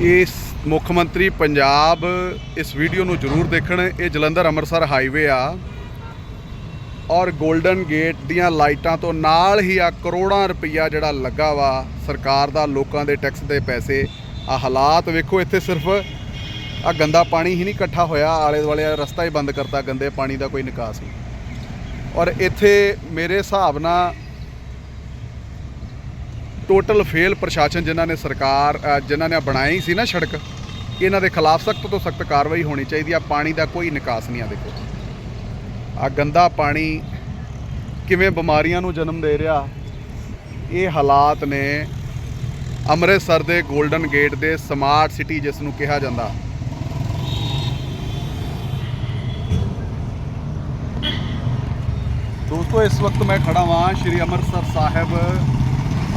ਇਸ ਮੁੱਖ ਮੰਤਰੀ ਪੰਜਾਬ ਇਸ ਵੀਡੀਓ ਨੂੰ ਜ਼ਰੂਰ ਦੇਖਣ। ਇਹ ਜਲੰਧਰ ਅੰਮ੍ਰਿਤਸਰ ਹਾਈਵੇ ਆ। ਔਰ 골ਡਨ ਗੇਟ ਦੀਆਂ ਲਾਈਟਾਂ ਤੋਂ ਨਾਲ ਹੀ ਆ ਕਰੋੜਾਂ ਰੁਪਈਆ ਜਿਹੜਾ ਲੱਗਾ ਵਾ ਸਰਕਾਰ ਦਾ ਲੋਕਾਂ ਦੇ ਟੈਕਸ ਦੇ ਪੈਸੇ। ਆ ਹਾਲਾਤ ਵੇਖੋ, ਇੱਥੇ ਸਿਰਫ ਆ ਗੰਦਾ ਪਾਣੀ ਹੀ ਨਹੀਂ ਇਕੱਠਾ ਹੋਇਆ। ਆਲੇ ਦੁਆਲੇ ਰਸਤਾ ਹੀ ਬੰਦ ਕਰਤਾ, ਗੰਦੇ ਪਾਣੀ ਦਾ ਕੋਈ ਨਿਕਾਸ ਨਹੀਂ। ਔਰ ਇੱਥੇ ਮੇਰੇ ਹਿਸਾਬ ਨਾਲ ਟੋਟਲ ਫੇਲ ਪ੍ਰਸ਼ਾਸਨ ਜਿਨ੍ਹਾਂ ਨੇ ਸਰਕਾਰ ਜਿਨ੍ਹਾਂ ਨੇ ਬਣਾਈ ਸੀ ਨਾ ਸੜਕ, ਇਹਨਾਂ ਦੇ ਖਿਲਾਫ ਸਖਤ ਤੋਂ ਸਖਤ ਕਾਰਵਾਈ ਹੋਣੀ ਚਾਹੀਦੀ ਆ, ਪਾਣੀ ਦਾ ਕੋਈ ਨਿਕਾਸ ਨਹੀਂ ਆ ਦੇਖੋ। ਆ ਗੰਦਾ ਪਾਣੀ ਕਿਵੇਂ ਬਿਮਾਰੀਆਂ ਨੂੰ ਜਨਮ ਦੇ ਰਿਹਾ, ਇਹ ਹਾਲਾਤ ਨੇ ਅੰਮ੍ਰਿਤਸਰ ਦੇ 골ਡਨ ਗੇਟ ਦੇ ਸਮਾਰਟ ਸਿਟੀ ਜਿਸ ਨੂੰ ਕਿਹਾ ਜਾਂਦਾ। ਦੋਸਤੋ, ਇਸ ਵਕਤ ਮੈਂ ਖੜਾ ਹਾਂ ਸ਼੍ਰੀ ਅੰਮ੍ਰਿਤਸਰ ਸਾਹਿਬ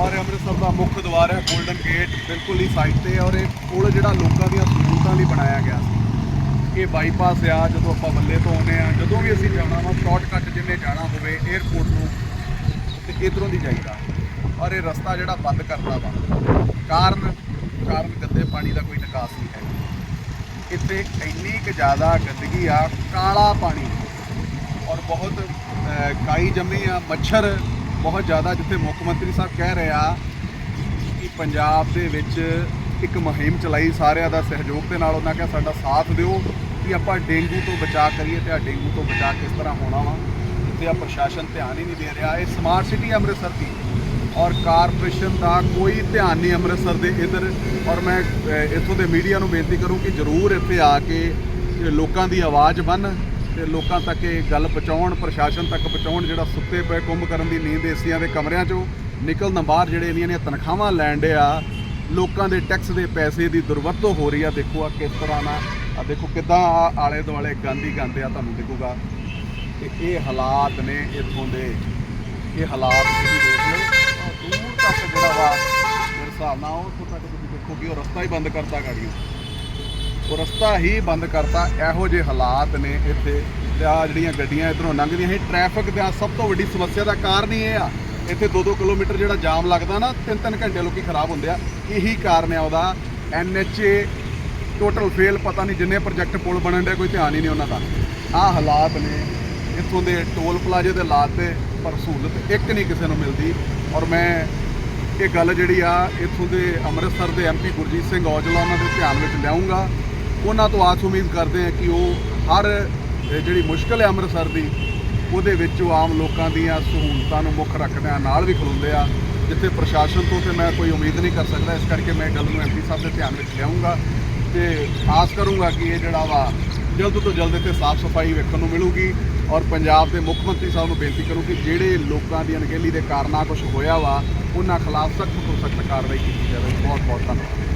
ਔਰ ਅੰਮ੍ਰਿਤਸਰ ਦਾ ਮੁੱਖ ਦਵਾਰ ਹੈ 골ਡਨ ਗੇਟ ਬਿਲਕੁਲ ਹੀ ਸਾਈਡ ਤੇ ਔਰ ਇਹ ਕੋਲ ਜਿਹੜਾ ਲੋਕਾਂ ਦੀਆਂ ਸਹੂਲਤਾਂ ਲਈ ਬਣਾਇਆ ਗਿਆ ਸੀ। ਇਹ ਬਾਈਪਾਸ ਆ, ਜਦੋਂ ਆਪਾਂ ਬੱਲੇ ਤੋਂ ਆਉਂਦੇ ਆ ਜਦੋਂ ਵੀ ਅਸੀਂ ਜਾਣਾ ਵਾ ਸ਼ਾਰਟਕਟ ਜਿੰਨੇ ਜਾਣਾ ਹੋਵੇ 에어ਪੋਰਟ ਨੂੰ ਤੇ ਇਧਰੋਂ ਦੀ ਜਾਈਦਾ। ਔਰ ਇਹ ਰਸਤਾ ਜਿਹੜਾ ਬੰਦ ਕਰਤਾ ਵਾ, ਕਾਰਨ ਕਾਰਨ ਗੰਦੇ ਪਾਣੀ ਦਾ ਕੋਈ ਨਿਕਾਸ ਨਹੀਂ ਹੈ। ਇੱਥੇ ਇੰਨੀ ਕਿ ਜ਼ਿਆਦਾ ਗੰਦਗੀ ਆ, ਕਾਲਾ ਪਾਣੀ। ਔਰ ਬਹੁਤ ਕਾਈ ਜੰਮੀ ਆ, ਮੱਛਰ ਬਹੁਤ ਜ਼ਿਆਦਾ ਜਿੱਥੇ ਮੁੱਖ ਮੰਤਰੀ ਸਾਹਿਬ ਕਹਿ ਰਹੇ ਆ ਕਿ ਪੰਜਾਬ ਦੇ ਵਿੱਚ ਇੱਕ ਮੁਹਿੰਮ ਚਲਾਈ, ਸਾਰਿਆਂ ਦਾ ਸਹਿਯੋਗ ਦੇ ਨਾਲ ਉਹਨਾਂ ਕਿਹਾ ਸਾਡਾ ਸਾਥ ਦਿਓ ਕਿ ਆਪਾਂ ਡੇਂਗੂ ਤੋਂ ਬਚਾਅ ਕਰੀਏ ਤੇ ਆ ਡੇਂਗੂ ਤੋਂ ਬਚਾਅ ਕਿਸ ਤਰ੍ਹਾਂ ਹੋਣਾ ਵਾ ਤੇ ਆ ਪ੍ਰਸ਼ਾਸਨ ਧਿਆਨ ਹੀ ਨਹੀਂ ਦੇ ਰਿਹਾ। ਇਹ ਸਮਾਰਟ ਸਿਟੀ ਅੰਮ੍ਰਿਤਸਰ ਦੀ ਔਰ ਕਾਰਪੋਰੇਸ਼ਨ ਦਾ ਕੋਈ ਧਿਆਨ ਨਹੀਂ ਅੰਮ੍ਰਿਤਸਰ ਦੇ ਇਧਰ। ਔਰ ਮੈਂ ਇੱਥੋਂ ਦੇ ਮੀਡੀਆ ਨੂੰ ਬੇਨਤੀ ਕਰੂੰ ਕਿ ਜ਼ਰੂਰ ਇੱਥੇ ਆ ਕੇ ਲੋਕਾਂ ਦੀ ਆਵਾਜ਼ ਬਣ ਤੇ ਲੋਕਾਂ ਤੱਕ ਇਹ ਗੱਲ ਪਹੁੰਚਾਉਣ, ਪ੍ਰਸ਼ਾਸਨ ਤੱਕ ਪਹੁੰਚਾਉਣ, ਜਿਹੜਾ ਸੁੱਤੇ ਪਏ ਕੁੰਭ ਕਰਨ ਦੀ ਨੀਂਦ ਏਸੀਆਂ ਦੇ ਕਮਰਿਆਂ 'ਚੋਂ ਨਿਕਲਣ ਬਾਹਰ ਜਿਹੜੇ ਇਹਨਾਂ ਦੀਆਂ ਤਨਖਾਹਾਂ ਲੈਣ ਦੇ ਆ, ਲੋਕਾਂ ਦੇ ਟੈਕਸ ਦੇ ਪੈਸੇ ਦੀ ਦੁਰਵਰਤੋਂ ਹੋ ਰਹੀ ਆ। ਦੇਖੋ ਆ ਕਿਸ ਤਰ੍ਹਾਂ ਨਾ ਆ ਦੇਖੋ ਕਿਦਾਂ ਆਲੇ ਦੁਆਲੇ ਗੰਦੀ ਗੰਦੇ ਆ ਤੁਹਾਨੂੰ ਦਿਖੂਗਾ। ਤੇ ਇਹ ਹਾਲਾਤ ਨੇ ਇੱਥੋਂ ਦੇ। ਇਹ ਹਾਲਾਤ ਤੁਸੀਂ ਦੇਖ ਲਓ। ਦੂਰ ਤੱਕ ਜਿਹੜਾ ਵਾ, ਮੇਰੇ ਹਿਸਾਬ ਨਾਲ ਉੱਥੋਂ ਤੱਕ ਤੁਸੀਂ ਦੇਖੋ ਕਿ ਉਹ ਰਸਤਾ ਹੀ ਬੰਦ ਕਰਤਾ ਗਾੜੀਆਂ। ਉਹ ਰਸਤਾ ਹੀ ਬੰਦ ਕਰਤਾ। ਇਹੋ ਜਿਹੇ ਹਾਲਾਤ ਨੇ ਇੱਥੇ। ਤੇ ਆ ਜਿਹੜੀਆਂ ਗੱਡੀਆਂ ਇਧਰੋਂ ਲੰਘਦੀਆਂ ਸੀ ਟ੍ਰੈਫਿਕ ਦਾ ਸਭ ਤੋਂ ਵੱਡੀ ਸਮੱਸਿਆ ਦਾ ਕਾਰਨ ਹੀ ਇਹ ਆ। ਇੱਥੇ 2-2 ਕਿਲੋਮੀਟਰ ਜਿਹੜਾ ਜਾਮ ਲੱਗਦਾ ਨਾ 3-3 ਘੰਟੇ ਲੋਕੀ ਖਰਾਬ ਹੁੰਦੇ ਆ। ਇਹੀ ਕਾਰਨ ਆ ਉਹਦਾ। ਐਨਐਚਏ ਟੋਟਲ ਫੇਲ ਪਤਾ ਨਹੀਂ ਜਿੰਨੇ ਪ੍ਰੋਜੈਕਟ ਪੁਲ ਬਣਨ ਦੇ, ਕੋਈ ਧਿਆਨ ਹੀ ਨਹੀਂ ਉਹਨਾਂ ਦਾ। ਆਹ ਹਾਲਾਤ ਨੇ। ਇੱਥੋਂ ਦੇ ਟੋਲ ਪਲਾਜ਼ੇ ਦੇ ਹਾਲਾਤ ਤੇ ਪਰ ਸਹੂਲਤ ਇੱਕ ਨਹੀਂ ਕਿਸੇ ਨੂੰ ਮਿਲਦੀ। ਔਰ ਮੈਂ ਇਹ ਗੱਲ ਜਿਹੜੀ ਆ, ਇੱਥੋਂ ਦੇ ਅੰਮ੍ਰਿਤਸਰ ਦੇ ਐਮਪੀ ਗੁਰਜੀਤ ਸਿੰਘ ਔਜਲਾ ਉਹਨਾਂ ਦੇ ਧਿਆਨ ਵਿੱਚ ਲਿਆਉਂਗਾ ਉਹਨਾਂ ਤੋਂ ਆਸ ਉਮੀਦ ਕਰਦੇ ਹਾਂ ਕਿ ਉਹ ਹਰ ਜਿਹੜੀ ਮੁਸ਼ਕਲ ਹੈ ਅੰਮ੍ਰਿਤਸਰ ਦੀ, ਉਹਦੇ ਵਿੱਚ ਉਹ ਆਮ ਲੋਕਾਂ ਦੀਆਂ ਸਹੂਲਤਾਂ ਨੂੰ ਮੁੱਖ ਰੱਖਦਿਆਂ ਨਾਲ ਵੀ ਖਲੋਂਦੇ ਆ, ਜਿੱਥੇ ਪ੍ਰਸ਼ਾਸਨ ਤੋਂ ਤੇ ਮੈਂ ਕੋਈ ਉਮੀਦ ਨਹੀਂ ਕਰ ਸਕਦਾ। ਇਸ ਕਰਕੇ ਮੈਂ ਇਹ ਗੱਲ ਨੂੰ ਐਮਪੀ ਸਾਹਿਬ ਦੇ ਧਿਆਨ ਵਿੱਚ ਲਿਆਉਂਗਾ ਤੇ ਆਸ ਕਰੂੰਗਾ ਕਿ ਇਹ ਜਿਹੜਾ ਵਾ, ਜਲਦ ਤੋਂ ਜਲਦ ਇੱਥੇ ਸਾਫ਼ ਸਫ਼ਾਈ ਵੇਖਣ ਨੂੰ ਮਿਲੂਗੀ ਔਰ ਪੰਜਾਬ ਦੇ ਮੁੱਖ ਮੰਤਰੀ ਸਾਹਿਬ ਨੂੰ ਬੇਨਤੀ ਕਰੂੰ ਕਿ ਜਿਹੜੇ ਲੋਕਾਂ ਦੀ ਅਣਗਹਿਲੀ ਦੇ ਕਾਰਨਾਂ ਕੁਝ ਹੋਇਆ ਵਾ, ਉਹਨਾਂ ਖਿਲਾਫ ਸਖਤ ਤੋਂ ਸਖਤ ਕਾਰਵਾਈ ਕੀਤੀ ਜਾਵੇ। ਬਹੁਤ ਬਹੁਤ ਧੰਨਵਾਦ।